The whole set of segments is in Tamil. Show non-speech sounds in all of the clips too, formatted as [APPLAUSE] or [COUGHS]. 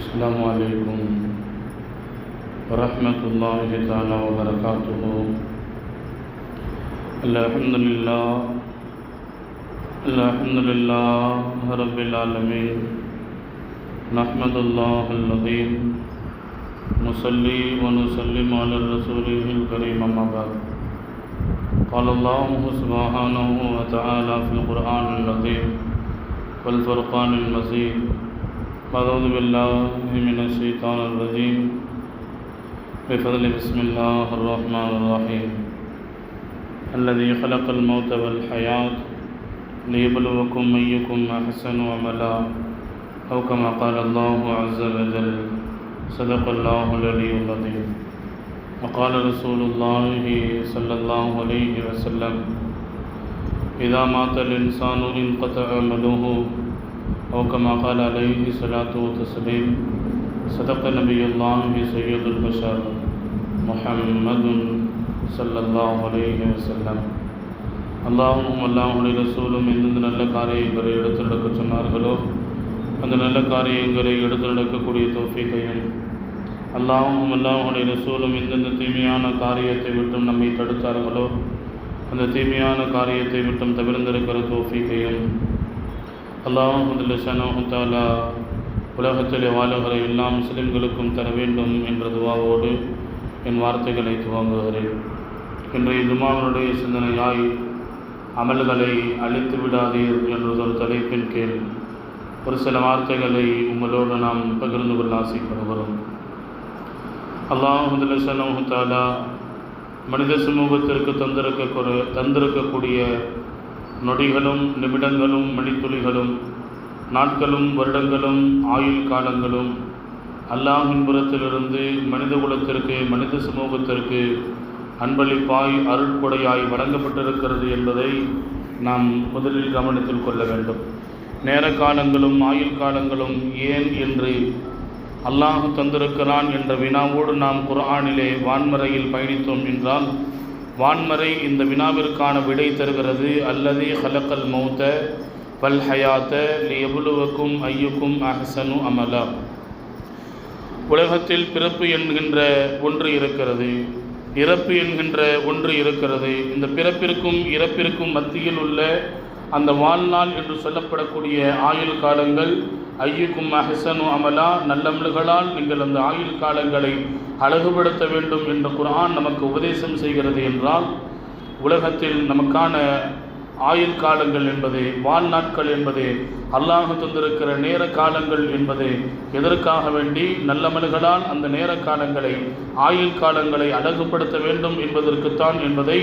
السلام عليكم ورحمة الله تعالى وبركاته. الحمد لله الحمد لله رب العالمين. نحمد الله اللطيف نصلي ونسلم على رسوله الكريم، أما بعد. قال الله سبحانه وتعالى في القرآن اللطيف والفرقان المزيد. أعوذ بالله من الشيطان الرجيم. بفضل بسم الله الرحمن الرحيم. الذي خلق الموت والحياة ليبلوكم أيكم أحسن عملا. أو كما قال الله عز وجل، صدق الله العلي العظيم. وقال رسول الله صلى الله عليه وسلم، إذا مات الإنسان انقطع عمله أو كما قال عليه الصلاة والتسليم صدق نبي الله سيد البشر محمد صلى الله عليه وسلم அல்லாஹும் அல்லாஹுடைய ரசூலும் எந்தெந்த நல்ல காரியங்களை எடுத்து நடக்க சொன்னார்களோ அந்த நல்ல காரியங்களை எடுத்து நடக்கக்கூடிய தோஃபிக்கையும் அல்லாஹும் அல்லாஹுடைய ரசூலும் எந்தெந்த தீமையான காரியத்தை விட்டும் நம்மை தடுத்தார்களோ அந்த தீமையான காரியத்தை விட்டும் தவிர்ந்திருக்கிற தோஃபிக்கையும் அல்லாஹுல்லா உலகத்தில் வாழுகிற எல்லா முஸ்லிம்களுக்கும் தர வேண்டும் என்ற துவாவோடு என் வார்த்தைகளை துவங்குகிறேன். இன்றைய துமாவனுடைய சிந்தனையாய் அமல்களை அழித்து விடாதீர் என்றதொரு தலைப்பின் கீழ் ஒரு சில வார்த்தைகளை உங்களோடு நாம் பகிர்ந்து கொள்ள ஆசைப்படுகிறோம். அல்லாஹுல்லா மனித சமூகத்திற்கு தந்திருக்க தந்திருக்கக்கூடிய நொடிகளும் நிமிடங்களும் மணித்துளிகளும் நாட்களும் வருடங்களும் ஆயுள் காலங்களும் அல்லாஹின் புறத்திலிருந்து மனித குலத்திற்கு மனித சமூகத்திற்கு அன்பளிப்பாய் அருட்கொடையாய் வழங்கப்பட்டிருக்கிறது என்பதை நாம் முதலில் கவனத்தில் கொள்ள வேண்டும். நேர காலங்களும் ஆயுள் காலங்களும் ஏன் என்று அல்லாஹ் தந்திருக்கிறான் என்ற வினாவோடு நாம் குர்ஆனிலே வான்மறையில் பயணித்தோம் என்றால் வான்மறை இந்த வினாவிற்கான விடை தருகிறது. அல்லது ஹலக்கல் மௌத்த பல் ஹயாத்த எவ்வளவுக்கும் ஐயுக்கும் அஹசனு அமலா. உலகத்தில் பிறப்பு என்கின்ற ஒன்று இருக்கிறது இறப்பு என்கின்ற ஒன்று இருக்கிறது. இந்த பிறப்பிற்கும் இறப்பிற்கும் மத்தியில் உள்ள அந்த வாழ்நாள் என்று சொல்லப்படக்கூடிய ஆயுள் காலங்கள் ஐயுக்கும் அஹசனு அமலா நல்லமல்களால் நீங்கள் அந்த ஆயுள் காலங்களை அழகுபடுத்த வேண்டும் என்ற குரான் நமக்கு உபதேசம் செய்கிறது என்றால் உலகத்தில் நமக்கான ஆயுள் காலங்கள் என்பது வாழ்நாட்கள் என்பது அல்லாஹ் தந்திருக்கிற நேர காலங்கள் என்பது எதற்காக வேண்டி? நல்லமல்களால் அந்த நேர காலங்களை ஆயுள் காலங்களை அழகுபடுத்த வேண்டும் என்பதற்குத்தான் என்பதை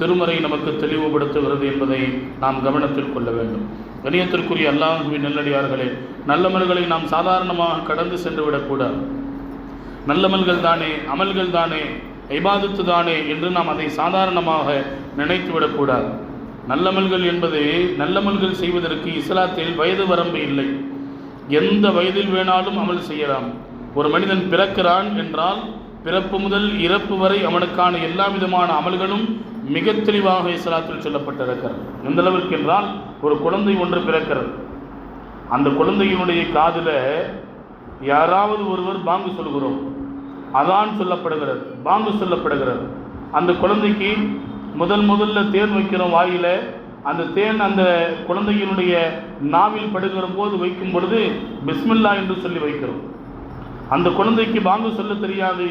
திருமறை நமக்கு தெளிவுபடுத்துகிறது என்பதை நாம் கவனத்தில் கொள்ள வேண்டும். கணியத்திற்குரிய அல்லாஹுவின் நல்லடியார்களே நல்லமல்களை நாம் சாதாரணமாக கடந்து சென்று விடக்கூடாது நல்லமல்கள் தானே அமல்கள் தானே ஐபாதத்து தானே என்று நாம் அதை சாதாரணமாக நினைத்து விடக்கூடாது நல்லமல்கள் என்பது நல்லமல்கள் செய்வதற்கு இஸ்லாத்தில் வயது வரம்பு இல்லை. எந்த வயதில் வேணாலும் அமல் செய்யலாம். ஒரு மனிதன் பிறக்கிறான் என்றால் பிறப்பு முதல் இறப்பு வரை அவனுக்கான எல்லா விதமான அமல்களும் மிக தெளிவாக இஸ்லாத்தில் சொல்லப்பட்டிருக்கிறது. எந்த அளவிற்கு என்றால் ஒரு குழந்தை ஒன்று பிறக்கிறது. அந்த குழந்தையினுடைய காதில் யாராவது ஒருவர் பாங்கு சொல்கிறோம். அதான் சொல்லப்படுகிறது பாங்கு சொல்லப்படுகிறது. அந்த குழந்தைக்கு முதல் முதல்ல தேன் வைக்கிறோம் வாயில் அந்த தேன் அந்த குழந்தையினுடைய நாவில் படுகிற போது வைக்கும் பொழுது பிஸ்மில்லா என்று சொல்லி வைக்கிறோம். அந்த குழந்தைக்கு பாங்கு சொல்ல தெரியாது.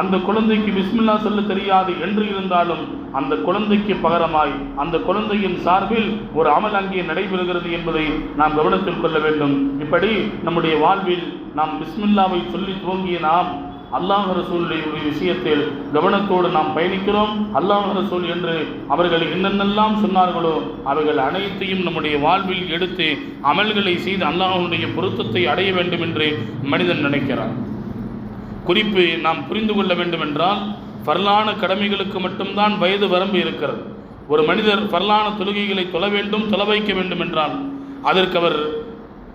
அந்த குழந்தைக்கு பிஸ்மில்லா சொல்ல தெரியாது என்று இருந்தாலும் அந்த குழந்தைக்கு பகரமாய் அந்த குழந்தையின் சார்பில் ஒரு அமல் அங்கே நடைபெறுகிறது என்பதை நாம் கவனத்தில் கொள்ள வேண்டும். இப்படி நம்முடைய வாழ்வில் நாம் பிஸ்மில்லாவை சொல்லி துவங்கிய நாம் அல்லாஹ் ரசூலுடைய விஷயத்தில் கவனத்தோடு நாம் பயணிக்கிறோம். அல்லாஹ் ரசூல் என்று அவர்கள் என்னென்னெல்லாம் சொன்னார்களோ அவைகள் அனைத்தையும் நம்முடைய வாழ்வில் எடுத்து அமல்களை செய்து அல்லாஹனுடைய பொருத்தத்தை அடைய வேண்டும் என்று மனிதன் நினைக்கிறான். குறிப்பு நாம் புரிந்து கொள்ள வேண்டும் என்றால் பரலான கடமைகளுக்கு மட்டும்தான் வயது வரம்பு இருக்கிறது. ஒரு மனிதர் பரலான தொழுகைகளை தொழ வேண்டும் தொலை வைக்க வேண்டும் என்றால் அதற்கு அவர்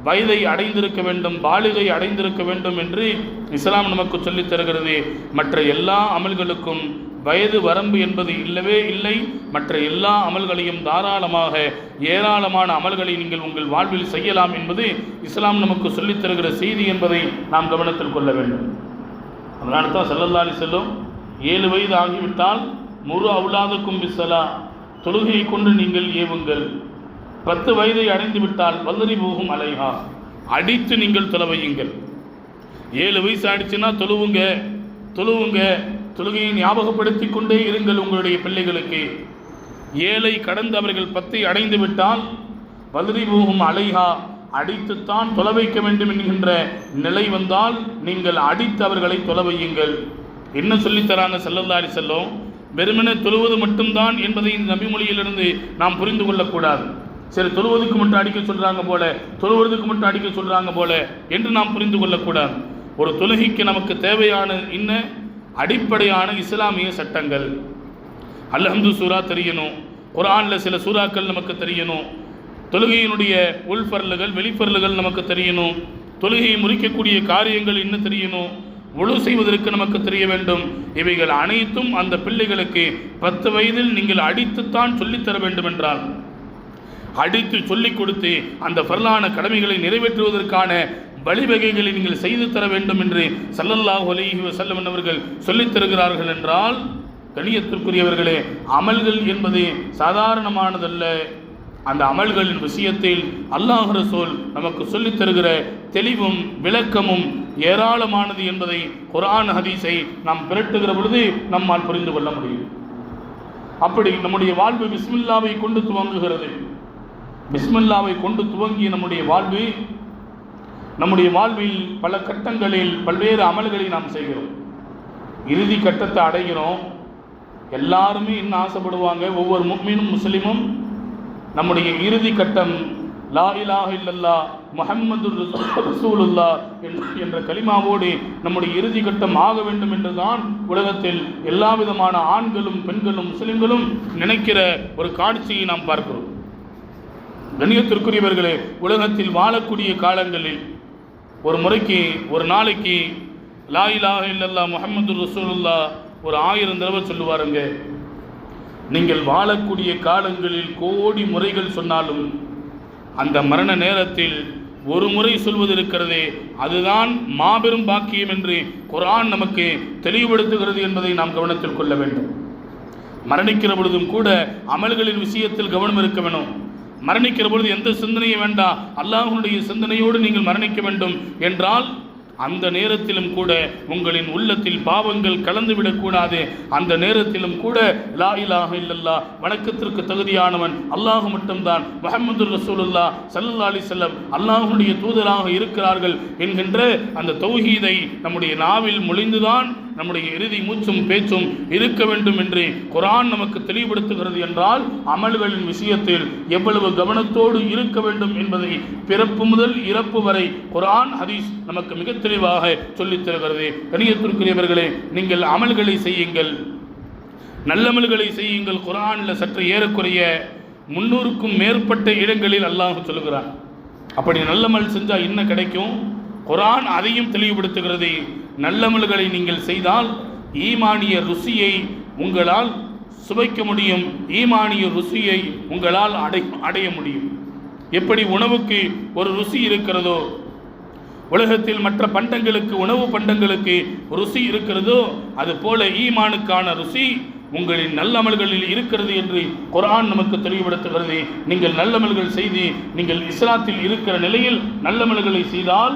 வயதை அடைந்திருக்க வேண்டும் பாலிகை அடைந்திருக்க வேண்டும் என்று இஸ்லாம் நமக்கு சொல்லித் தருகிறது மற்ற எல்லா அமல்களுக்கும் வயது வரம்பு என்பது இல்லவே இல்லை. மற்ற எல்லா அமல்களையும் தாராளமாக ஏராளமான அமல்களை நீங்கள் உங்கள் வாழ்வில் செய்யலாம் என்பது இஸ்லாம் நமக்கு சொல்லித் தருகிற செய்தி என்பதை நாம் கவனத்தில் கொள்ள வேண்டும். அதனால தான் செல்லல்லாலி செல்லும் ஏழு வயது ஆகிவிட்டால் முரு அவுலாதுக்கும் பிசலா தொழுகையை கொண்டு நீங்கள் ஏவுங்கள். பத்து வயதை அடைந்து விட்டால் வல்லறி போகும் அலைகா அடித்து நீங்கள் தொலைவையுங்கள் ஏழு வயசு ஆயிடுச்சுன்னா தொழுவுங்க தொழுவுங்க தொழுகையை ஞாபகப்படுத்தி கொண்டே இருங்கள் உங்களுடைய பிள்ளைகளுக்கு. ஏழை கடந்து அவர்கள் பத்தை அடைந்து விட்டால் வல்லறி போகும் அலைகா அடித்துத்தான் தொலை வைக்க வேண்டும் என்கின்ற நிலை வந்தால் நீங்கள் அடித்து அவர்களை தொலை வையுங்கள். என்ன சொல்லித் தராங்க செல்லல்லாரி செல்லும் வெறுமனே தொழுவது மட்டும்தான் என்பதை இந்த நபிமொழியிலிருந்து நாம் புரிந்து கொள்ளக்கூடாது. சரி தொழுவதுக்கு மட்டும் அடிக்க சொல்கிறாங்க போல தொழுவதுக்கு மட்டும் அடிக்க சொல்கிறாங்க போல என்று நாம் புரிந்து கொள்ளக்கூடாது. ஒரு தொழுகைக்கு நமக்கு தேவையான இன்ன அடிப்படையான இஸ்லாமிய சட்டங்கள். அல்ஹம்து சூரா தெரியணும் குரானில் சில சூறாக்கள் நமக்கு தெரியணும் தொழுகையினுடைய உள்பரலுகள் வெளிப்பரலுகள் நமக்கு தெரியணும். தொழுகையை முறிக்கக்கூடிய காரியங்கள் என்ன தெரியணும். ஒழு செய்வதற்கு நமக்கு தெரிய வேண்டும். இவைகள் அனைத்தும் அந்த பிள்ளைகளுக்கு பத்து வயதில் நீங்கள் அடித்துத்தான் சொல்லித்தர வேண்டும் என்றால் அடித்து சொல்லிக் கொடுத்து அந்த பரலான கடமைகளை நிறைவேற்றுவதற்கான வழிவகைகளை நீங்கள் செய்து தர வேண்டும் என்று சல்லல்லாஹு அலைஹி வஸல்லம் அவர்கள் சொல்லித் தருகிறார்கள் என்றால் கணியத்திற்குரியவர்களே அமல்கள் என்பது சாதாரணமானதல்ல. அந்த அமல்களின் விஷயத்தில் அல்லாஹ் ரசூல் நமக்கு சொல்லித் தருகிற தெளிவும் விளக்கமும் ஏராளமானது என்பதை குரான் ஹதீஸை நாம் பிரட்டுகிற பொழுது நம்மால் புரிந்து கொள்ள முடியும். அப்படி நம்முடைய வாழ்வு பிஸ்மில்லாவை கொண்டு துவங்குகிறது. பிஸ்மில்லாவை கொண்டு துவங்கிய நம்முடைய வாழ்வு நம்முடைய வாழ்வில் பல கட்டங்களில் பல்வேறு அமல்களை நாம் செய்கிறோம். இறுதி கட்டத்தை அடைகிறோம். எல்லாருமே இன்னும் ஆசைப்படுவாங்க? ஒவ்வொரு முக்மீனும் முஸ்லீமும் நம்முடைய இறுதி கட்டம் லா இலாஹ இல்லல்லா முஹம்மது ரசூலுல்லா என்ற- என்ற கலிமாவோடு நம்முடைய இறுதி கட்டம் ஆக வேண்டும் என்றுதான் உலகத்தில் எல்லா விதமான ஆண்களும் பெண்களும் முஸ்லிம்களும் நினைக்கிற ஒரு காட்சியை நாம் பார்க்கிறோம். கண்ணியத்திற்குரியவர்களே உலகத்தில் வாழக்கூடிய காலங்களில் ஒரு முறைக்கு ஒரு நாளைக்கு லா இலாஹ இல்லல்லா முஹம்மது ரசூலுல்லா ஒரு ஆயிரம் தடவை சொல்லுவாருங்க. நீங்கள் வாழக்கூடிய காலங்களில் கோடி முறைகள் சொன்னாலும் அந்த மரண நேரத்தில் ஒரு முறை சொல்வது இருக்கிறதே அதுதான் மாபெரும் பாக்கியம் என்று குரான் நமக்கு தெளிவுபடுத்துகிறது என்பதை நாம் கவனத்தில் கொள்ள வேண்டும். மரணிக்கிற பொழுதும் கூட அமல்களின் விஷயத்தில் கவனம் இருக்க வேணும். மரணிக்கிற பொழுது எந்த சிந்தனையும் வேண்டாம் அல்லாஹனுடைய சிந்தனையோடு நீங்கள் மரணிக்க வேண்டும் என்றால் அந்த நேரத்திலும் கூட உங்களின் உள்ளத்தில் பாவங்கள் கலந்துவிடக்கூடாது அந்த நேரத்திலும் கூட லா இலாக இல்லல்லா வணக்கத்திற்கு தகுதியானவன் அல்லாஹ் மட்டும்தான். முஹம்மது ரசூலுல்லா சல்லா அலி செல்லம் அல்லாஹுடைய தூதராக இருக்கிறார்கள் என்கின்ற அந்த தௌஹீதை நம்முடைய நாவில் மொழிந்துதான் நம்முடைய இறுதி மூச்சும் பேச்சும் இருக்க வேண்டும் என்று குரான் நமக்கு தெளிவுபடுத்துகிறது என்றால் அமல்களின் விஷயத்தில் எவ்வளவு கவனத்தோடு இருக்க வேண்டும் என்பதை பிறப்பு முதல் இறப்பு வரை குரான் ஹதீஸ் நமக்கு மிக தெளிவாக சொல்லித் தருகிறது. கணியத்திற்குரியவர்களே நீங்கள் அமல்களை செய்யுங்கள். நல்லமல்களை செய்யுங்கள். குரானில் சற்று ஏறக்குறைய முன்னூறுக்கும் மேற்பட்ட இடங்களில் அல்லாஹ் சொல்லுகிறான். அப்படி நல்லமல் செஞ்சால் என்ன கிடைக்கும்? குரான் அதையும் தெளிவுபடுத்துகிறது. நல்லமல்களை நீங்கள் செய்தால் ஈமானிய ருசியை உங்களால் சுவைக்க முடியும். ஈமானிய ருசியை உங்களால் அடை அடைய முடியும். எப்படி உணவுக்கு ஒரு ருசி இருக்கிறதோ உலகத்தில் மற்ற பண்டங்களுக்கு உணவு பண்டங்களுக்கு ருசி இருக்கிறதோ அது போல ஈமானுக்கான ருசி உங்களின் நல்லமல்களில் இருக்கிறது என்று குரான் நமக்கு தெளிவுபடுத்துகிறது. நீங்கள் நல்லமல்கள் செய்து நீங்கள் இஸ்லாத்தில் இருக்கிற நிலையில் நல்லமல்களை செய்தால்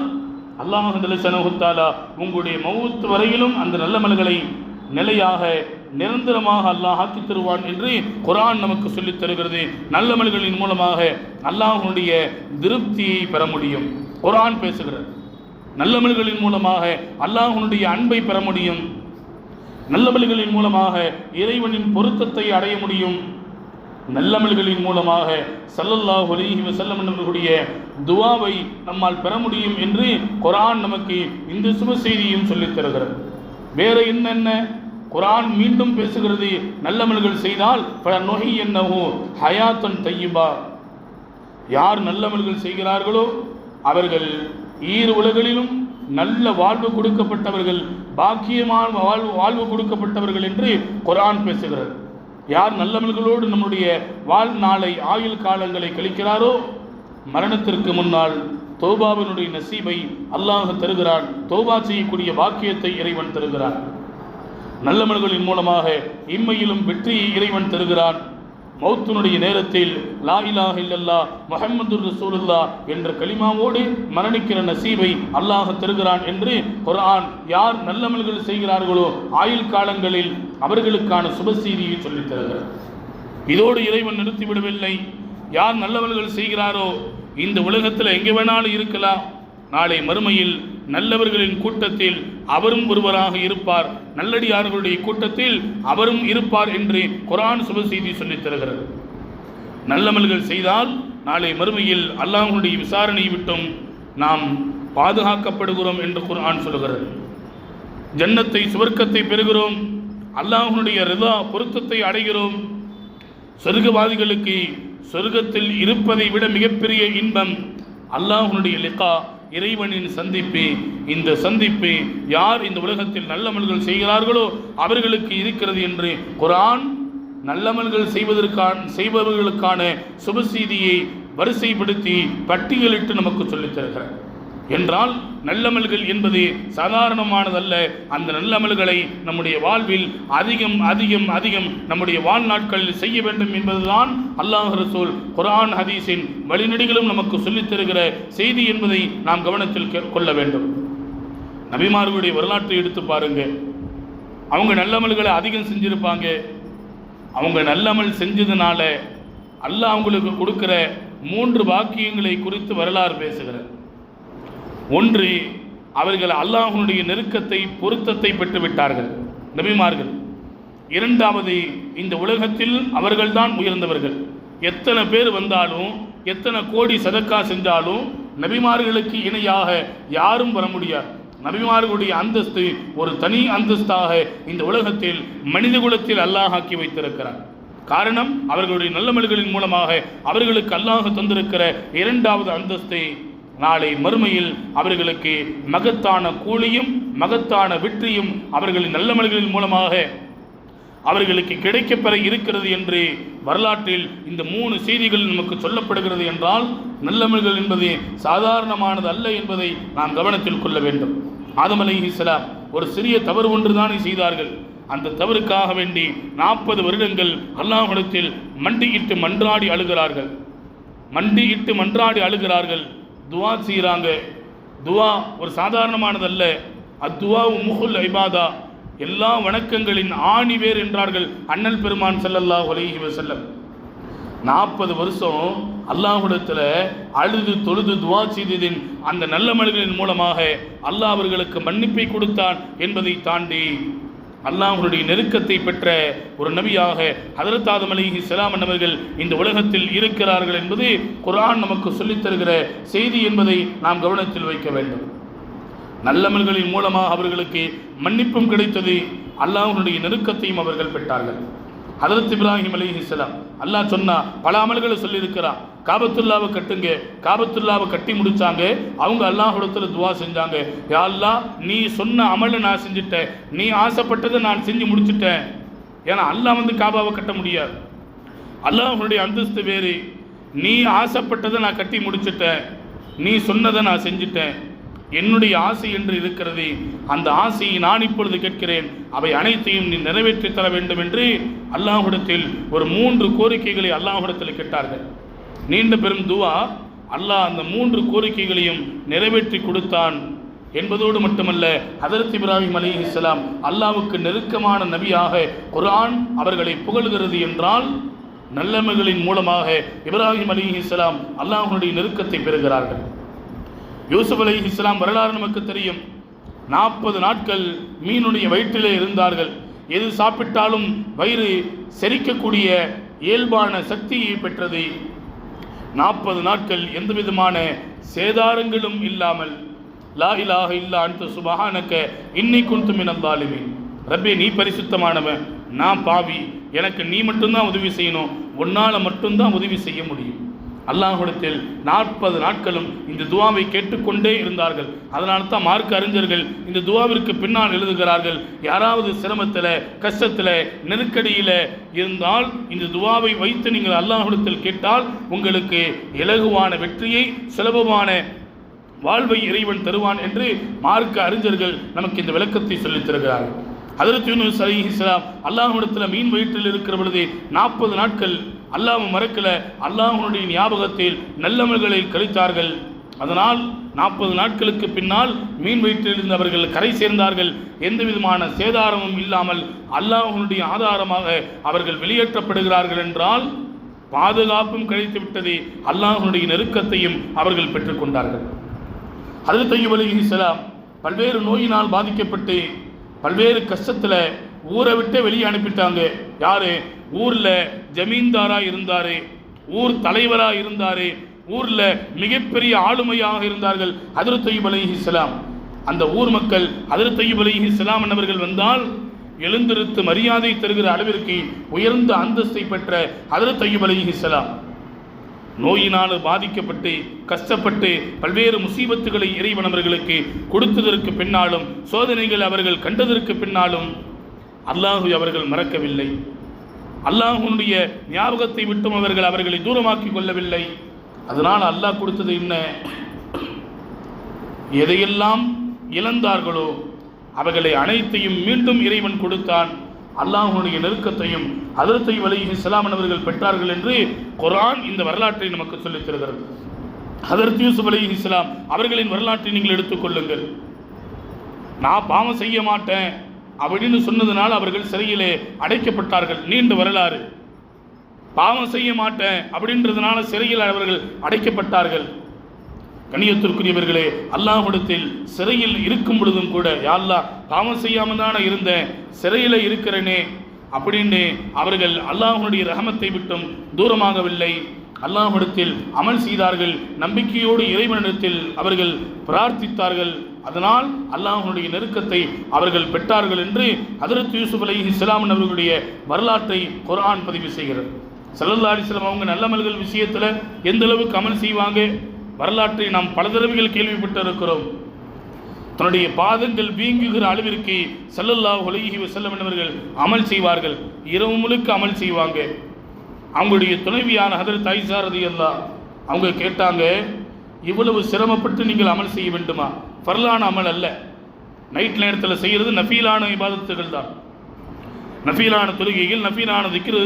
அல்லாஹ் உங்களுடைய மவுத்து வரையிலும் அந்த நல்ல மலர்களை நிலையாக நிரந்தரமாக அல்லாஹ் ஆக்கி தருவான் என்று குரான் நமக்கு சொல்லித் தருகிறது. நல்ல மலர்களின் மூலமாக அல்லாஹனுடைய திருப்தியை பெற முடியும். குரான் பேசுகிறது. நல்லமல்களின் மூலமாக அல்லாஹனுடைய அன்பை பெற முடியும். நல்ல மலர்களின் மூலமாக இறைவனின் பொருத்தத்தை அடைய முடியும். நல்லமல்களின் மூலமாக சல்லல்லாஹ் ஒலிஹி வசல்லம் என்பவர்களுடைய துவாவை நம்மால் பெற முடியும் என்று குரான் நமக்கு இந்த சுப செய்தியும் சொல்லித் தருகிறது. வேறு என்னென்ன? குரான் மீண்டும் பேசுகிறது நல்லமல்கள் செய்தால் பல நொகை என்னவோ ஹயாத்தன் தையிபா யார் நல்லமல்கள் செய்கிறார்களோ அவர்கள் ஈர் உலகளிலும் நல்ல வாழ்வு கொடுக்கப்பட்டவர்கள் பாக்கியமான வாழ்வு வாழ்வு கொடுக்கப்பட்டவர்கள் என்று குரான் பேசுகிறது. யார் நல்லவர்களோடு நம்முடைய வாழ்நாளை ஆயுள் காலங்களை கழிக்கிறாரோ மரணத்திற்கு முன்னால் தௌபாவினுடைய நசீபை அல்லாஹ் தருகிறான். தௌபா செய்யக்கூடிய வாக்கியத்தை இறைவன் தருகிறான். நல்லவர்களின் மூலமாக இம்மையிலும் வெற்றியை இறைவன் தருகிறான். மௌத்தினுடைய நேரத்தில் லா இலாஹ இல்லல்லா முஹம்மது ரசூலுல்லா என்ற களிமாவோடு மரணிக்கிற நசீபை அல்லாஹ் தருகிறான் என்று குர்ஆன் யார் நல்லமல்கள் செய்கிறார்களோ ஆயுள் காலங்களில் அவர்களுக்கான சுபசெய்தியை சொல்லித் தருகிறார். இதோடு இறைவன் நிறுத்திவிடவில்லை. யார் நல்லவர்கள் செய்கிறாரோ இந்த உலகத்தில் எங்கே வேணாலும் இருக்கலாம். நாளை மறுமையில் நல்லவர்களின் கூட்டத்தில் அவரும் ஒருவராக இருப்பார். நல்லடியார்களுடைய கூட்டத்தில் அவரும் இருப்பார் என்று குரான் சுபசெய்தி சொல்லித் தருகிறது. நல்லமல்கள் செய்தால் நாளை மறுமையில் அல்லாஹனுடைய விசாரணை விட்டும் நாம் பாதுகாக்கப்படுகிறோம் என்று குர்ஆன் சொல்கிறது ஜன்னத்தை சுவர்க்கத்தை பெறுகிறோம். அல்லாஹனுடைய ரிதா பொருத்தத்தை அடைகிறோம். சொர்க்கவாதிகளுக்கு சொர்க்கத்தில் இருப்பதை விட மிகப்பெரிய இன்பம் அல்லாஹனுடைய லிக்கா இறைவனின் சந்திப்பு. இந்த சந்திப்பு யார் இந்த உலகத்தில் நல்லமல்கள் செய்கிறார்களோ அவர்களுக்கு இருக்கிறது என்று குரான் நல்லமல்கள் செய்வதற்கான செய்பவர்களுக்கான சுபசீதியை வரிசைப்படுத்தி பட்டியலிட்டு நமக்கு சொல்லித் தருகிறார் என்றால் நல்லமல்கள் என்பது சாதாரணமானதல்ல. அந்த நல்லமல்களை நம்முடைய வாழ்வில் அதிகம் அதிகம் அதிகம் நம்முடைய வாழ்நாட்களில் செய்ய வேண்டும் என்பதுதான் அல்லாஹ் ரசூல் குரான் ஹதீஸின் வழிநடிகளும் நமக்கு சொல்லித் தருகிற செய்தி என்பதை நாம் கவனத்தில் கொள்ள வேண்டும். நபிமார்களுடைய வரலாற்றை எடுத்து பாருங்க. அவங்க நல்லமல்களை அதிகம் செஞ்சிருப்பாங்க. அவங்க நல்லமல் செஞ்சதுனால அல்லாஹ் அவங்களுக்கு கொடுக்குற மூன்று வாக்கியங்களை குறித்து வரலாறு பேசுகிறார். ஒன்று அவர்கள் அல்லாஹனுடைய நெருக்கத்தை பொருத்தத்தை பெற்றுவிட்டார்கள் நபிமார்கள். இரண்டாவது இந்த உலகத்தில் அவர்கள்தான் உயர்ந்தவர்கள். எத்தனை பேர் வந்தாலும் எத்தனை கோடி சதக்கா செஞ்சாலும் நபிமார்களுக்கு இணையாக யாரும் வர முடியாது. நபிமார்களுடைய அந்தஸ்து ஒரு தனி அந்தஸ்தாக இந்த உலகத்தில் மனித குலத்தில் அல்லாஹ் ஆக்கி வைத்திருக்கிறார். காரணம் அவர்களுடைய நல்லமல்களின் மூலமாக அவர்களுக்கு அல்லாஹ் தந்திருக்கிற இரண்டாவது அந்தஸ்தை நாளை மறுமையில் அவர்களுக்கு மகத்தான கூலியும் மகத்தான வெற்றியும் அவர்களின் நல்ல மலைகளின் மூலமாக அவர்களுக்கு கிடைக்கப்பெற இருக்கிறது என்று வரலாற்றில் இந்த மூணு செய்திகள் நமக்கு சொல்லப்படுகிறது என்றால் நல்லமல்கள் என்பது சாதாரணமானது அல்ல என்பதை நாம் கவனத்தில் கொள்ள வேண்டும். ஆதம் அலைஹிஸ்ஸலாம் ஒரு சிறிய தவறு ஒன்றுதானே செய்தார்கள். அந்த தவறுக்காக வேண்டி நாற்பது வருடங்கள் அல்லாஹிடத்தில் மண்டியிட்டு மன்றாடி அழுகிறார்கள். மண்டியிட்டு மன்றாடி அழுகிறார்கள். துவா செய்கிறாங்க துவா ஒரு சாதாரணமானதல்ல. அத்துவா முகுல் ஐபாதா எல்லா வணக்கங்களின் ஆணிவேர் என்றார்கள் அண்ணல் பெருமான் செல்லல்லா ஒலகி வஸல்லம். நாற்பது வருஷம் அல்லாஹுடத்தில் அழுது தொழுது துவா செய்ததின் அந்த நல்ல மனிதனின் மூலமாக அல்லாஹ் அவர்களுக்கு மன்னிப்பை கொடுத்தான் என்பதை தாண்டி அல்லாஹ்வுடைய நெருக்கத்தை பெற்ற ஒரு நபியாக ஹதரத் ஆதம் அலைஹி அவர்கள் இந்த உலகத்தில் இருக்கிறார்கள் என்பது குரான் நமக்கு சொல்லித் தருகிற செய்தி என்பதை நாம் கவனத்தில் வைக்க வேண்டும். நல்லமல்களின் மூலமாக அவர்களுக்கு மன்னிப்பும் கிடைத்தது அல்லாஹ்வுடைய நெருக்கத்தையும் அவர்கள் பெற்றார்கள். ஹலரத் இப்ராஹிம் அலைஹிஸ்ஸலாம் அல்லாஹ் சொன்னா பல அமல்களை சொல்லியிருக்கிறான். காபத்துல்லாவை கட்டுங்க காபத்துல்லாவை கட்டி முடிச்சாங்க அவங்க அல்லாஹ்விடத்துல துவா செஞ்சாங்க. யா அல்லாஹ் நீ சொன்ன அமலை நான் செஞ்சுட்டேன். நீ ஆசைப்பட்டதை நான் செஞ்சு முடிச்சிட்டேன். ஏன்னா அல்லாஹ் வந்து காபாவை கட்ட முடியாது. அல்லாஹனுடைய அந்தஸ்து வேறு. நீ ஆசைப்பட்டதை நான் கட்டி முடிச்சிட்டேன். நீ சொன்னதை நான் செஞ்சிட்டேன். என்னுடைய ஆசை என்று இருக்கிறது அந்த ஆசையை நான் இப்பொழுது கேட்கிறேன். அவை அனைத்தையும் நீ நிறைவேற்றித் தர வேண்டும் என்று அல்லாஹிடத்தில் ஒரு மூன்று கோரிக்கைகளை அல்லாஹிடத்தில் கேட்டார்கள். நீண்ட பெரும் துவா அல்லாஹ் அந்த மூன்று கோரிக்கைகளையும் நிறைவேற்றி கொடுத்தான் என்பதோடு மட்டுமல்ல ஹதரத் இப்ராஹிம் இஸ்லாம் அல்லாஹுக்கு நெருக்கமான நபியாக குரான் அவர்களை புகழ்கிறது என்றால் நல்லமைகளின் மூலமாக இப்ராஹிம் அலி இஸ்லாம் அல்லாஹனுடைய நெருக்கத்தை பெறுகிறார்கள். யூசுப் இஸ்லாம் வரலாறு நமக்கு தெரியும். நாற்பது நாட்கள் மீனுடைய வயிற்றிலே இருந்தார்கள். எது சாப்பிட்டாலும் வயிறு செரிக்கக்கூடிய இயல்பான சக்தியை பெற்றது. நாற்பது நாட்கள் எந்த விதமான சேதாரங்களும் இல்லாமல் லா இலாஹ இல்லா அன்த சுபஹானக்க இன்னி குந்து மினந்தாலுமே ரப்பே நீ பரிசுத்தமானவன் நான் பாவி எனக்கு நீ மட்டும்தான் உதவி செய்யணும் உன்னால் மட்டும்தான் உதவி செய்ய முடியும். அல்லாஹிடத்தில் நாற்பது நாட்களும் இந்த துவாவை கேட்டுக்கொண்டே இருந்தார்கள். அதனால தான் மார்க்க அறிஞர்கள் இந்த துவாவிற்கு பின்னால் எழுதுகிறார்கள் யாராவது சிரமத்தில் கஷ்டத்தில் நெருக்கடியில் இருந்தால் இந்த துவாவை வைத்து நீங்கள் அல்லாஹிடத்தில் கேட்டால் உங்களுக்கு இலகுவான வெற்றியை சுலபமான வாழ்வை இறைவன் தருவான் என்று மார்க்க அறிஞர்கள் நமக்கு இந்த விளக்கத்தை சொல்லித் தருகிறார்கள். ஹதரத் யூனுஸ் அலி இஸ்லாம் அல்லாஹிடத்தில் மீன் வயிற்றில் இருக்கிற பொழுது நாற்பது நாட்கள் அல்லாஹ் மறக்கல அல்லாஹனுடைய ஞாபகத்தில் நல்லமல்களை கழித்தார்கள். அதனால் நாற்பது நாட்களுக்கு பின்னால் மீன் வயிற்றிலிருந்தவர்கள் அவர்கள் கரை சேர்ந்தார்கள். எந்த விதமான சேதாரமும் இல்லாமல் அல்லாஹனுடைய ஆதாரமாக அவர்கள் வெளியேற்றப்படுகிறார்கள் என்றால் பாதுகாப்பும் கிடைத்து விட்டது. அல்லாஹனுடைய நெருக்கத்தையும் அவர்கள் பெற்றுக்கொண்டார்கள் ஹதரத் ஐயூப் அலைஹிஸ்ஸலாம் பல்வேறு நோயினால் பாதிக்கப்பட்டு பல்வேறு கஷ்டத்தில் ஊரை விட்டு வெளியே அனுப்பிட்டாங்க. யாரு? ஊரில் ஜமீன்தாராக இருந்தார் ஊர் தலைவராக இருந்தார் ஊரில் மிகப்பெரிய ஆளுமையாக இருந்தார்கள் ஹதரத் ஐயூப் அலைஹிஸ்ஸலாம் அந்த ஊர் மக்கள் ஹதரத் ஐயூப் அலைஹிஸ்ஸலாம் என்பவர்கள் வந்தால் எழுந்திருத்து மரியாதை தருகிற அளவிற்கு உயர்ந்த அந்தஸ்தை பெற்ற ஹதரத் ஐயூப் அலைஹிஸ்ஸலாம் நோயினால் பாதிக்கப்பட்டு கஷ்டப்பட்டு பல்வேறு முசீபத்துகளை இறைவனவர்களுக்கு கொடுத்ததற்கு பின்னாலும் சோதனைகள் அவர்கள் கண்டதற்கு பின்னாலும் அல்லாஹு அவர்கள் மறக்கவில்லை. அல்லாஹனுடைய ஞாபகத்தை விட்டும் அவர்கள் அவர்களை தூரமாக்கி கொள்ளவில்லை. அதனால் அல்லாஹ் கொடுத்தது என்ன? எதையெல்லாம் இழந்தார்களோ அவர்களை அனைத்தையும் மீண்டும் இறைவன் கொடுத்தான். அல்லாஹனுடைய நெருக்கத்தையும் ஹதரத்தை வலைஹி இஸ்லாமன் அவர்கள் பெற்றார்கள் என்று குரான் இந்த வரலாற்றை நமக்கு சொல்லித் தருகிறது. ஹதரத் யூசுப் அலி இஸ்லாம் அவர்களின் வரலாற்றை நீங்கள் எடுத்துக்கொள்ளுங்கள் நான் பாவம் செய்ய மாட்டேன். அப்படின்னு சொன்னதுனால அவர்கள் சிறையிலே அடைக்கப்பட்டார்கள். நீண்ட வரலாறு. பாவம் செய்ய மாட்டேன் அப்படின்றதுனால சிறையில் அவர்கள் அடைக்கப்பட்டார்கள். கண்ணியத்திற்குரியவர்களே அல்லாஹ்விடத்தில் சிறையில் இருக்கும் பொழுதும் கூட யாழ்லா பாவம் செய்யாமல் தானே இருந்தேன் சிறையில் இருக்கிறேனே அப்படின்னு அவர்கள் அல்லாஹனுடைய ரஹமத்தை விட்டும் தூரமாகவில்லை. அல்லாஹ்விடத்தில் அமல் செய்தார்கள். நம்பிக்கையோடு இறைவனிடத்தில் அவர்கள் பிரார்த்தித்தார்கள். அதனால் அல்லாஹனுடைய நெருக்கத்தை அவர்கள் பெற்றார்கள் என்று ஹதரத் யூசுப் அலி இஸ்லாமன் அவர்களுடைய வரலாற்றை குரான் பதிவு செய்கிறது. சல்லல்லா அலிஸ்லாம் அவங்க நல்லமல்கள் விஷயத்தில் எந்த அளவுக்கு அமல் செய்வாங்க? வரலாற்றை நாம் பல தடவைகள் கேள்விப்பட்டு இருக்கிறோம் தன்னுடைய பாதங்கள் வீங்குகிற அளவிற்கு செல்லல்லா உலகி வஸல்லம் என்பவர்கள் அமல் செய்வார்கள். இரவு முழுக்க அமல் செய்வாங்க. அவங்களுடைய துணைவியான ஹதரத் ஐசா ரதியல்லா அவங்க கேட்டாங்க இவ்வளவு சிரமப்பட்டு நீங்கள் அமல் செய்ய வேண்டுமா? ஃபர்லான அமல் அல்ல. நைட் நேரத்தில் செய்கிறது நஃபீலான இபாதத்துகள் தான். நஃபீலான தொழுகையில் நஃபீலான திக்ரு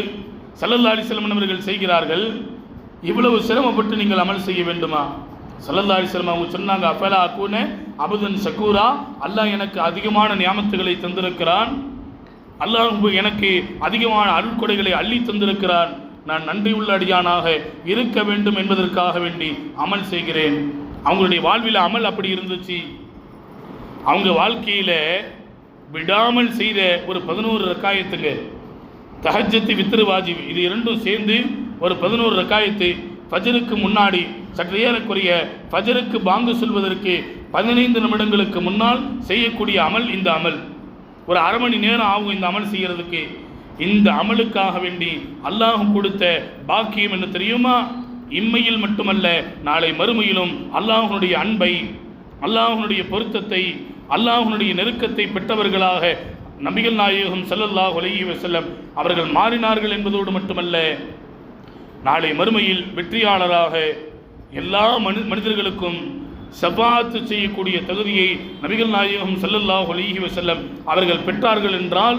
சல்லல்லாடி அலிஸ்லம் அவர்கள் செய்கிறார்கள். இவ்வளவு சிரமப்பட்டு நீங்கள் அமல் செய்ய வேண்டுமா? சல்லல்லாடி அலிஸ்லம் அவங்க சொன்னாங்க அஃபலா அக்கூன அபுதன் சக்கூரா அல்லாஹ் எனக்கு அதிகமான நியாமத்துகளை தந்திருக்கிறான். அல்லாஹ் எனக்கு அதிகமான அருட்கொடைகளை அள்ளி தந்திருக்கிறான். நான் நன்றியுள்ள அடியானாக இருக்க வேண்டும் என்பதற்காக வேண்டி அமல் செய்கிறேன். அவங்களுடைய வாழ்வில் அமல் அப்படி இருந்துச்சு. அவங்க வாழ்க்கையில் விடாமல் செய்த ஒரு பதினோரு ரக்காயத்துங்க. தஹஜத்து வித்திரு வாஜிப் இது இரண்டும் சேர்ந்து ஒரு பதினோரு ரக்காயத்து. ஃபஜருக்கு முன்னாடி சற்று ஏறக்குறைய ஃபஜருக்கு பாங்கு சொல்வதற்கு பதினைந்து நிமிடங்களுக்கு முன்னால் செய்யக்கூடிய அமல் இந்த அமல். ஒரு அரை மணி நேரம் ஆகும் இந்த அமல் செய்கிறதுக்கு இந்த அமலுக்காக வேண்டி அல்லாஹும் கொடுத்த பாக்கியம் என்ன தெரியுமா? இம்மையில் மட்டுமல்ல நாளை மறுமையிலும் அல்லாஹனுடைய அன்பை அல்லாஹனுடைய பொருத்தத்தை அல்லாஹனுடைய நெருக்கத்தை பெற்றவர்களாக நபிகள் நாயகம் செல்லல்லாஹ் ஒலகி வஸல்லம் அவர்கள் மாறினார்கள் என்பதோடு மட்டுமல்ல நாளை மறுமையில் வெற்றியாளராக எல்லா மனி மனிதர்களுக்கும் செவ்வாத்து செய்யக்கூடிய தகுதியை நபிகள் நாயகம் செல்லல்லாஹ் ஒலகி வஸல்லம் அவர்கள் பெற்றார்கள் என்றால்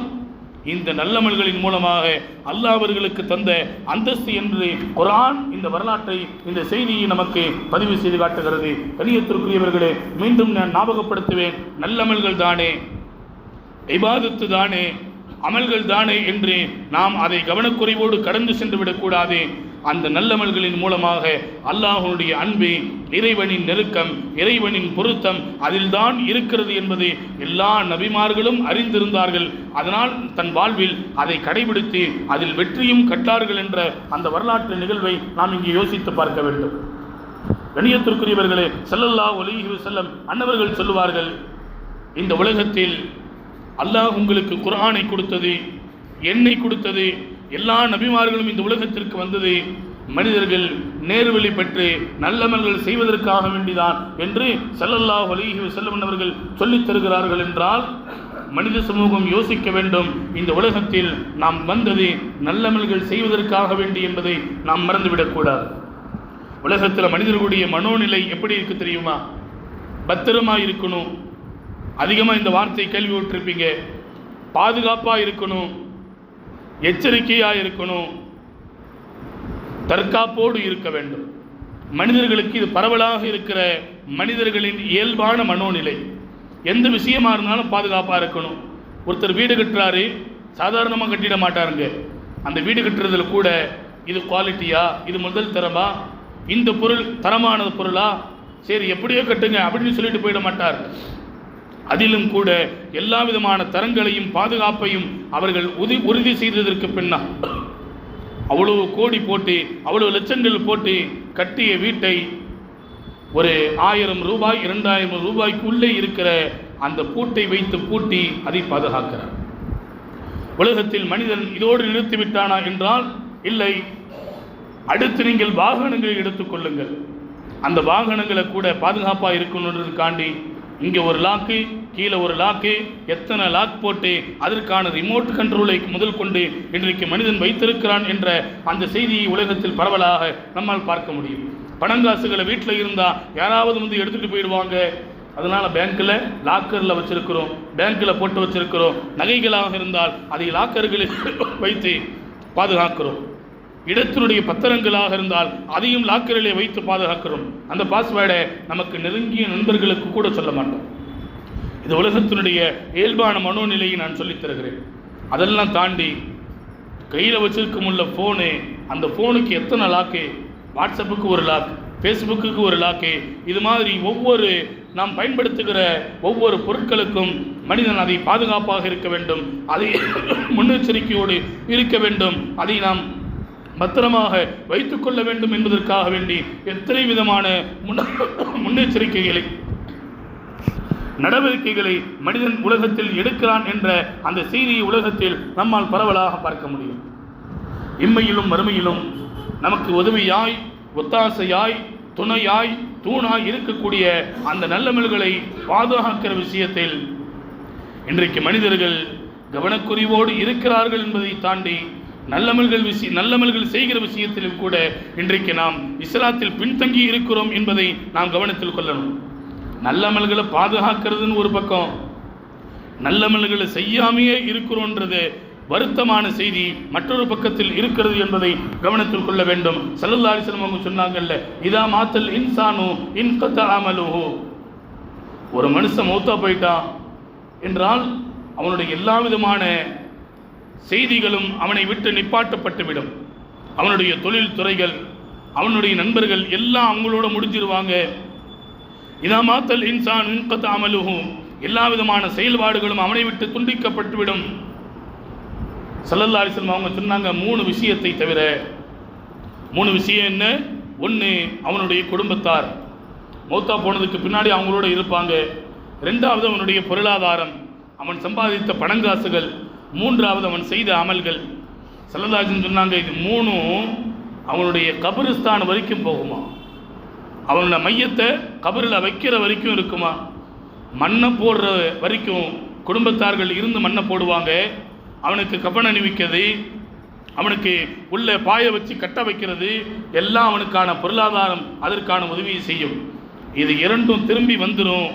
இந்த நல்லமல்களின் மூலமாக அல்லாவர்களுக்கு தந்த அந்தஸ்து என்று குரான் இந்த வரலாற்றை இந்த செய்தியை நமக்கு பதிவு செய்து காட்டுகிறது. கணியத்திற்குரியவர்களே மீண்டும் நான் ஞாபகப்படுத்துவேன். நல்லமல்கள் தானே இபாதத்து தானே அமல்கள் தானே என்று நாம் அதை கவனக்குறைவோடு கடந்து சென்று விடக்கூடாது. அந்த நல்லமல்களின் மூலமாக அல்லாஹனுடைய அன்பு இறைவனின் நெருக்கம் இறைவனின் பொருத்தம் அதில்தான் இருக்கிறது என்பதை எல்லா நபிமார்களும் அறிந்திருந்தார்கள். அதனால் தன் வாழ்வில் அதை கடைபிடித்து அதில் வெற்றியும் கட்டார்கள் என்ற அந்த வரலாற்று நிகழ்வை நாம் இங்கே யோசித்து பார்க்க வேண்டும். கணியத்திற்குரியவர்களே செல்லல்லா ஒலிஹி செல்லம் அன்னவர்கள் சொல்லுவார்கள் இந்த உலகத்தில் அல்லாஹ் உங்களுக்கு குரானை கொடுத்தது என்னை கொடுத்தது எல்லா நபிமார்களும் இந்த உலகத்திற்கு வந்தது மனிதர்கள் நேர்வழி பெற்று நல்லமல்கள் செய்வதற்காக வேண்டிதான் என்று செல்லல்லாஹ் அலிஹி வஸல்லம் அவர்கள் சொல்லித் தருகிறார்கள் என்றால் மனித சமூகம் யோசிக்க வேண்டும். இந்த உலகத்தில் நாம் வந்தது நல்லமல்கள் செய்வதற்காக வேண்டி என்பதை நாம் மறந்துவிடக்கூடாது உலகத்தில் மனிதர்களுடைய மனோநிலை எப்படி இருக்கு தெரியுமா? பத்திரமாக இருக்கணும். அதிகமாக இந்த வார்த்தை கேள்வி விட்டுருப்பீங்க. பாதுகாப்பாக இருக்கணும். எச்சரிக்கையாக இருக்கணும் தற்காப்போடு இருக்க வேண்டும். மனிதர்களுக்கு இது பரவலாக இருக்கிற மனிதர்களின் இயல்பான மனோநிலை. எந்த விஷயமா இருந்தாலும் பாதுகாப்பாக இருக்கணும். ஒருத்தர் வீடு கட்டுறாரு சாதாரணமாக கட்டிட மாட்டாருங்க. அந்த வீடு கட்டுறதுல கூட இது குவாலிட்டியா இது முதல் தரமா? இந்த பொருள் தரமானது பொருளா? சரி எப்படியோ கட்டுங்க அப்படின்னு சொல்லிட்டு போயிட மாட்டார். அதிலும் கூட எல்லா விதமான தரங்களையும் பாதுகாப்பையும் அவர்கள் உதி உறுதி செய்ததற்கு பின்னால் அவ்வளவு கோடி போட்டு அவ்வளவு லட்சங்கள் போட்டு கட்டிய வீட்டை ஒரு ஆயிரம் ரூபாய் இரண்டாயிரம் ரூபாய்க்குள்ளே இருக்கிற அந்த பூட்டை வைத்து பூட்டி அதை பாதுகாக்கிறார். உலகத்தில் மனிதன் இதோடு நிறுத்திவிட்டானா என்றால் இல்லை. அடுத்து நீங்கள் வாகனங்களை எடுத்துக்கொள்ளுங்கள் அந்த வாகனங்களை கூட பாதுகாப்பாக இருக்கணுன்றதுக்காண்டி இங்கே ஒரு லாக்கு கீழே ஒரு லாக்கு எத்தனை லாக் போட்டு அதற்கான ரிமோட் கண்ட்ரோலை முதல் கொண்டு இன்றைக்கு மனிதன் வைத்திருக்கிறான் என்ற அந்த செய்தியை உலகத்தில் பரவலாக நம்மால் பார்க்க முடியும். பணங்காசுகளை வீட்டில் இருந்தால் யாராவது வந்து எடுத்துகிட்டு போயிடுவாங்க. அதனால் பேங்க்கில் லாக்கரில் வச்சிருக்கிறோம் பேங்க்கில் போட்டு வச்சிருக்கிறோம். நகைகளாக இருந்தால் அதை லாக்கர்களில் வைத்து பாதுகாக்கிறோம். இடத்தினுடைய பத்திரங்களாக இருந்தால் அதையும் லாக்கரிலே வைத்து பாதுகாக்கிறோம். அந்த பாஸ்வேர்டை நமக்கு நெருங்கிய நண்பர்களுக்கு கூட சொல்ல மாட்டோம். இது உலகத்தினுடைய இயல்பான மனோநிலையை நான் சொல்லித் தருகிறேன். அதெல்லாம் தாண்டி கையில் வச்சிருக்கும் உள்ள ஃபோனு அந்த ஃபோனுக்கு எத்தனை லாக்கு வாட்ஸ்அப்புக்கு ஒரு லாக் ஃபேஸ்புக்கு ஒரு லாக்கு இது மாதிரி ஒவ்வொரு நாம் பயன்படுத்துகிற ஒவ்வொரு பொருட்களுக்கும் மனிதன் அதை பாதுகாப்பாக இருக்க வேண்டும் அதை [COUGHS] முன்னெச்சரிக்கையோடு இருக்க வேண்டும் அதை நாம் பத்திரமாக வைத்துக்கொள்ள வேண்டும் என்பதற்காக வேண்டி எத்தனை விதமான முன்ன- முன்னெச்சரிக்கைகளை நடவடிக்கைகளை மனிதன் உலகத்தில் எடுக்கிறான் என்ற அந்த செய்தியை உலகத்தில் நம்மால் பரவலாக பார்க்க முடியும். இம்மையிலும் மறுமையிலும் நமக்கு உதவியாய் ஒத்தாசையாய் துணையாய் தூணாய் இருக்கக்கூடிய அந்த நல்லமல்களை பாதுகாக்கிற விஷயத்தில் இன்றைக்கு மனிதர்கள் கவனக்குறிவோடு இருக்கிறார்கள் என்பதை தாண்டி நல்லமல்கள் விஷய நல்லமல்கள் செய்கிற விஷயத்திலும் கூட இன்றைக்கு நாம் இஸ்லாத்தில் பின்தங்கி இருக்கிறோம் என்பதை நாம் கவனத்தில் கொள்ளணும். நல்லமல்களை பாதுகாக்கிறதுன்னு ஒரு பக்கம். நல்லமல்களை செய்யாமையே இருக்கிறோன்றது வருத்தமான செய்தி மற்றொரு பக்கத்தில் இருக்கிறது என்பதை கவனத்தில் கொள்ள வேண்டும். சல்லல்லா அலிஸ்லம் அவங்க சொன்னாங்கல்ல இதா மாத்தல் இன்சானு இன்கத்த அமலுஹு. ஒரு மனுஷன் மௌத்தா போயிட்டான் என்றால் அவனுடைய எல்லா விதமான செய்திகளும் அவனை விட்டு நிப்பாட்டப்பட்டுவிடும். அவனுடைய தொழில் துறைகள் அவனுடைய நண்பர்கள் எல்லாம் அவங்களோட முடிஞ்சிருவாங்க. இதா மாத்தல் இன்சான் இன்கத்த அமலுகும் எல்லா விதமான செயல்பாடுகளும் அவனை விட்டு துண்டிக்கப்பட்டுவிடும். சல்லல்லா அலிஸ்லம் அவங்க சொன்னாங்க மூணு விஷயத்தை தவிர. மூணு விஷயம் என்ன? ஒன்று அவனுடைய குடும்பத்தார். மௌத்தா போனதுக்கு பின்னாடி அவங்களோட இருப்பாங்க. ரெண்டாவது அவனுடைய பொருளாதாரம். அவன் சம்பாதித்த பணங்காசுகள். மூன்றாவது அவன் செய்த அமல்கள். செல்லதாஜன் சொன்னாங்க இது மூணும் அவனுடைய கபிரிஸ்தான் வரைக்கும் போகுமா? அவனோட மையத்தை கபரில் வைக்கிற வரைக்கும் இருக்குமா? மண்ணை போடுற வரைக்கும் குடும்பத்தார்கள் இருந்து மண்ணை போடுவாங்க. அவனுக்கு கபன் அணிவிக்கிறது அவனுக்கு உள்ளே பாய வச்சு கட்ட வைக்கிறது எல்லாம் அவனுக்கான பொருளாதாரம் அதற்கான உதவியை செய்யும். இது இரண்டும் திரும்பி வந்துடும்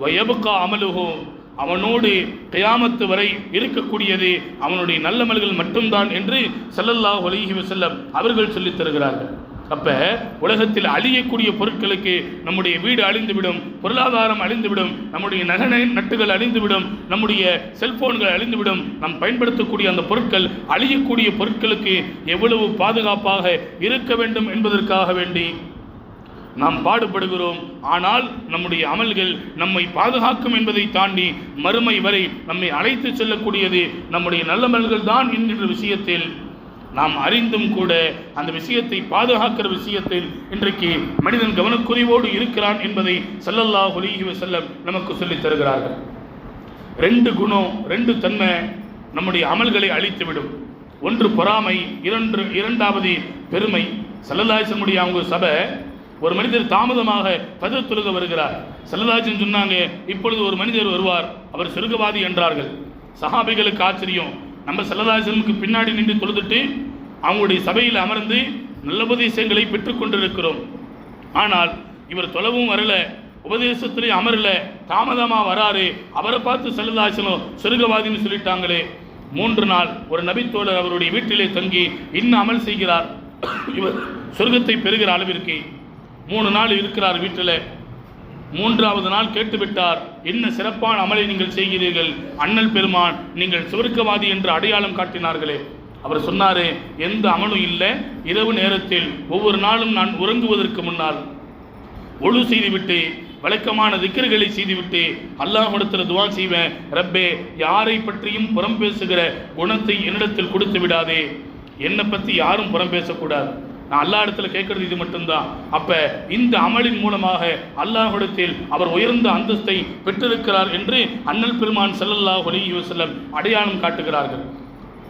வயபுக்கா அமலுகும் அவனோடு கயாமத்து வரை இருக்கக்கூடியது அவனுடைய நல்லமல்கள் மட்டும்தான் என்று ஸல்லல்லாஹு அலைஹி வஸல்லம் அவர்கள் சொல்லித் தருகிறார்கள். அப்போ உலகத்தில் அழியக்கூடிய பொருட்களுக்கு நம்முடைய வீடு அழிந்துவிடும் பொருளாதாரம் அழிந்துவிடும் நம்முடைய நகை நட்டுகள் அழிந்துவிடும் நம்முடைய செல்போன்கள் அழிந்துவிடும் நாம் பயன்படுத்தக்கூடிய அந்த பொருட்கள் அழியக்கூடிய பொருட்களுக்கு எவ்வளவு பாதுகாப்பாக இருக்க வேண்டும் என்பதற்காக வேண்டி நாம் பாடுபடுகிறோம். ஆனால் நம்முடைய அமல்கள் நம்மை பாதுகாக்கும் என்பதை தாண்டி மறுமை வரை நம்மை அழைத்து செல்லக்கூடியது நம்முடைய நல்லமல்கள் தான் என்கின்ற விஷயத்தில் நாம் அறிந்தும் கூட அந்த விஷயத்தை பாதுகாக்கிற விஷயத்தில் இன்றைக்கு மனிதன் கவனக்குறைவோடு இருக்கிறான் என்பதை ஸல்லல்லாஹு அலைஹி செல்லம் நமக்கு சொல்லித் தருகிறார்கள். ரெண்டு குணம் ரெண்டு தன்மை நம்முடைய அமல்களை அழித்துவிடும். ஒன்று பொறாமை இரண்டு இரண்டாவது பெருமை. சல்லல்லாசனுடைய அவங்க சபை ஒரு மனிதர் தாமதமாக பதில் தொழுக வருகிறார். செல்லதாஜன் சொன்னாங்க இப்பொழுது ஒரு மனிதர் வருவார். அவர் சொர்க்கவாதி என்றார்கள். சஹாபிகளுக்கு ஆச்சரியம். நம்ம செல்லதாஜனுக்கு பின்னாடி நின்று தொழுதுட்டு அவங்களுடைய சபையில் அமர்ந்து நல்ல உபதேசங்களை பெற்றுக்கொண்டிருக்கிறோம் ஆனால் இவர் தொலைவும் வரல உபதேசத்திலே அமரல தாமதமா வராரு. அவரை பார்த்து செல்லதாசனம் சொர்க்கவாதின்னு சொல்லிட்டாங்களே. மூன்று நாள் ஒரு நபித்தோழர் அவருடைய வீட்டிலே தங்கி இன்னும் அமல் செய்கிறார். இவர் சொர்க்கத்தை பெறுகிற அளவிற்கு மூணு நாள் இருக்கிறார் வீட்டில். மூன்றாவது நாள் கேட்டுவிட்டார். என்ன சிறப்பான அமலை நீங்கள் செய்கிறீர்கள். அண்ணல் பெருமான் நீங்கள் சுருக்கவாதி என்று அடையாளம் காட்டினார்களே. அவர் சொன்னாரே எந்த அமலும் இல்லை. இரவு நேரத்தில் ஒவ்வொரு நாளும் நான் உறங்குவதற்கு முன்னால் ஒழு செய்துவிட்டு வழக்கமான திக்கர்களை செய்துவிட்டு அல்லாஹிடத்தில் துவா செய்வேன். ரப்பே யாரை பற்றியும் புறம் பேசுகிற குணத்தை என்னிடத்தில் கொடுத்து விடாதே. என்னை பற்றி யாரும் புறம் பேசக்கூடாது. நான் அல்லா இடத்துல கேட்கறது இது மட்டும்தான். அப்ப இந்த அமலின் மூலமாக அல்லாஹிடத்தில் அவர் உயர்ந்த அந்தஸ்தை பெற்றிருக்கிறார் என்று அண்ணல் பெருமான் செல்லல்லா அலைஹி வஸல்லம் அடையாளம் காட்டுகிறார்கள்.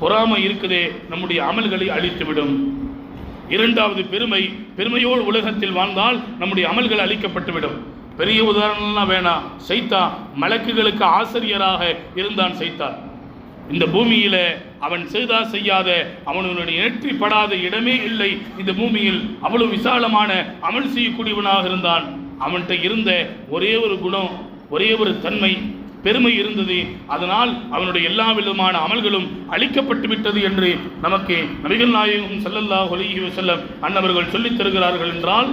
பொறாமை இருக்குதே நம்முடைய அமல்களை அழித்துவிடும். இரண்டாவது பெருமை பெருமையோடு உலகத்தில் வாழ்ந்தால் நம்முடைய அமல்கள் அழிக்கப்பட்டுவிடும். பெரிய உதாரணம்லாம் வேணாம். சைத்தா மலக்குகளுக்கு ஆசிரியராக இருந்தான் சைத்தான் இந்த பூமியில அவன் செய்தா செய்யாத அவனுடைய நெற்றி படாத இடமே இல்லை. இந்த பூமியில் அவ்வளவு விசாலமான அமல் செய்யக்கூடியவனாக இருந்தான். அவன்கிட்ட இருந்த ஒரே ஒரு குணம் ஒரே ஒரு தன்மை பெருமை இருந்தது. அதனால் அவனுடைய எல்லா விதமான அமல்களும் அழிக்கப்பட்டு விட்டது என்று நமக்கு நபிகள் நாயகம் ஸல்லல்லாஹு ஒலிஹி வஸல்லம் அன்னவர்கள் சொல்லித் தருகிறார்கள் என்றால்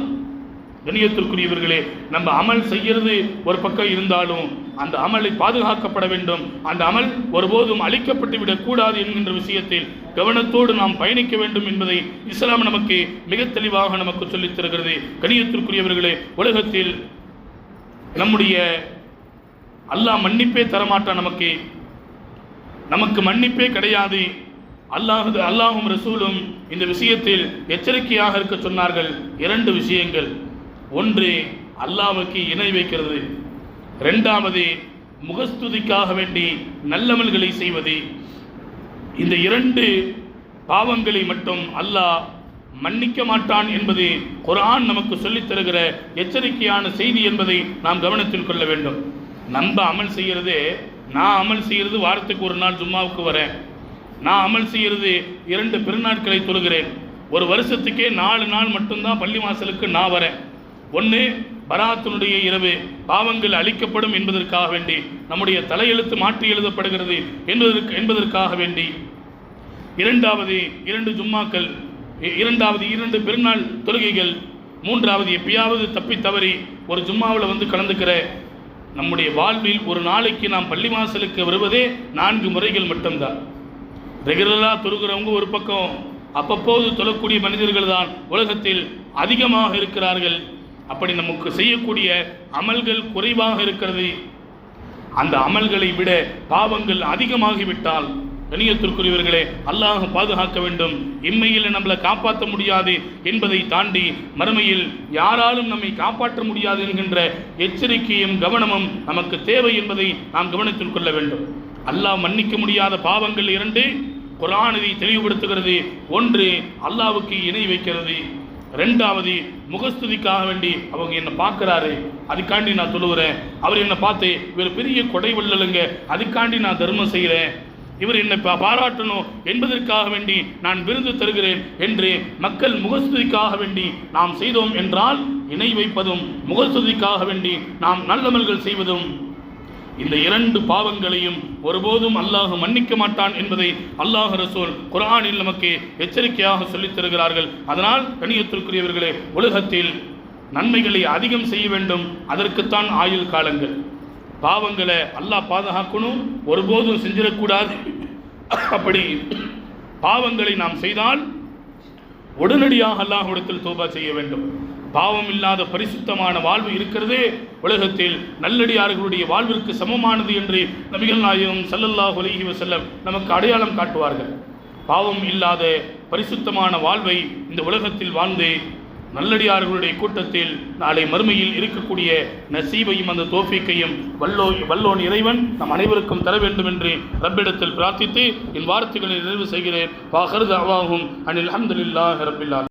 கணியத்திற்குரியவர்களே நம்ம அமல் செய்யறது ஒரு பக்கம் இருந்தாலும் அந்த அமலை பாதுகாக்கப்பட வேண்டும். அந்த அமல் ஒருபோதும் அழிக்கப்பட்டு விடக்கூடாது என்கின்ற விஷயத்தில் கவனத்தோடு நாம் பயணிக்க வேண்டும் என்பதை இஸ்லாம் நமக்கு மிக தெளிவாக நமக்கு சொல்லித் தருகிறது. கணியத்திற்குரியவர்களே உலகத்தில் நம்முடைய அல்லாஹ் மன்னிப்பே தரமாட்டான் நமக்கு. நமக்கு மன்னிப்பே கிடையாது. அல்லாஹ் அல்லாஹும் ரசூலும் இந்த விஷயத்தில் எச்சரிக்கையாக இருக்க சொன்னார்கள். இரண்டு விஷயங்கள். ஒன்று அல்லாவுக்கு இணை வைக்கிறது. ரெண்டாவது முகஸ்துதிக்காக வேண்டி நல்லமல்களை செய்வது. இந்த இரண்டு பாவங்களை மட்டும் அல்லாஹ் மன்னிக்க மாட்டான் என்பது குரான் நமக்கு சொல்லித் தருகிற எச்சரிக்கையான செய்தி என்பதை நாம் கவனத்தில் கொள்ள வேண்டும். நம்ம அமல் செய்கிறது நான் அமல் செய்கிறது வாரத்துக்கு ஒரு நாள் ஜும்மாவுக்கு வரேன். நான் அமல் செய்கிறது இரண்டு பெருநாட்களை தொழுகிறேன். ஒரு வருஷத்துக்கே நாலு நாள் மட்டும்தான் பள்ளி வாசலுக்கு நான் வரேன். ஒன்று பராத்தினுடைய இரவு பாவங்கள் அழிக்கப்படும் என்பதற்காக வேண்டி நம்முடைய தலையெழுத்து மாற்றி எழுதப்படுகிறது என்பதற்கு என்பதற்காக வேண்டி. இரண்டாவது இரண்டு ஜும்மாக்கள் இ- இரண்டாவது இரண்டு பெருநாள் தொழுகைகள் மூன்றாவது எப்பயாவது தப்பி தவறி ஒரு ஜும்மாவில் வந்து கலந்துக்கிற நம்முடைய வாழ்வில் ஒரு நாளைக்கு நாம் பள்ளி வாசலுக்கு வருவதே நான்கு முறைகள் மட்டும்தான். ரெகுலராக தொழுகிறவங்க ஒரு பக்கம் அப்பப்போது தொழக்கூடிய மனிதர்கள் தான் உலகத்தில் அதிகமாக இருக்கிறார்கள். அப்படி நமக்கு செய்யக்கூடிய அமல்கள் குறைவாக இருக்கிறது. அந்த அமல்களை விட பாவங்கள் அதிகமாகிவிட்டால் கணியத்திற்குரியவர்களே அல்லாஹ் பாதுகாக்க வேண்டும். இம்மையில் நம்மளை காப்பாற்ற முடியாது என்பதை தாண்டி மறுமையில் யாராலும் நம்மை காப்பாற்ற முடியாது என்கின்ற எச்சரிக்கையும் கவனமும் நமக்கு தேவை என்பதை நாம் கவனத்தில் கொள்ள வேண்டும். அல்லாஹ் மன்னிக்க முடியாத பாவங்கள் இரண்டு குர்ஆன் இதை தெளிவுபடுத்துகிறது. ஒன்று அல்லாவுக்கு இணை வைக்கிறது. ரெண்டாவது முகஸ்துதிக்காக வேண்டி அவங்க என்னை பார்க்குறாரு. அதுக்காண்டி நான் தொழுகிறேன் அவர் என்னை பார்த்து இவர் பெரிய கொடை வள்ளலுங்க. அதுக்காண்டி நான் தர்மம் செய்கிறேன். இவர் என்னை பா- பாராட்டணும் என்பதற்காக வேண்டி நான் விருது தருகிறேன் என்று மக்கள் முகஸ்துதிக்காக வேண்டி நாம் செய்தோம் என்றால் இணை வைப்பதும் முகஸ்துதிக்காக வேண்டி நாம் நல்லமல்கள் செய்வதும் இந்த இரண்டு பாவங்களையும் ஒருபோதும் அல்லாஹ் மன்னிக்க மாட்டான் என்பதை அல்லாஹ் ரசூல் குரானில் நமக்கு எச்சரிக்கையாக சொல்லித் தருகிறார்கள். அதனால் கணியத்திற்குரியவர்களே உலகத்தில் நன்மைகளை அதிகம் செய்ய வேண்டும். அதற்குத்தான் ஆயுள் காலங்கள். பாவங்களை அல்லாஹ் பாதுகாக்கணும். ஒருபோதும் செஞ்சிடக்கூடாது. அப்படி பாவங்களை நாம் செய்தால் உடனடியாக அல்லாஹ் இடத்தில் தோபா செய்ய வேண்டும். பாவம் இல்லாத பரிசுத்தமான வாழ்வு இருக்கிறதே உலகத்தில் நல்லடியார்களுடைய வாழ்விற்கு சமமானது என்று நபிகள் நாயகம் சல்லல்லாஹ் அலைஹி வசல்லம் நமக்கு அடையாளம் காட்டுவார்கள். பாவம் இல்லாத பரிசுத்தமான வாழ்வை இந்த உலகத்தில் வாழ்ந்து நல்லடியார்களுடைய கூட்டத்தில் நாளை மறுமையில் இருக்கக்கூடிய நசீபையும் அந்த தோஃபிக்கையும் வல்லோ வல்லோன் இறைவன் நம் அனைவருக்கும் தர வேண்டும் என்று ரப்பிடத்தில் பிரார்த்தித்து என் வார்த்தைகளை நிறைவு செய்கிறேன். வாஹர் அவாகும் அனில் அஹமதுல்லா ரபில்லா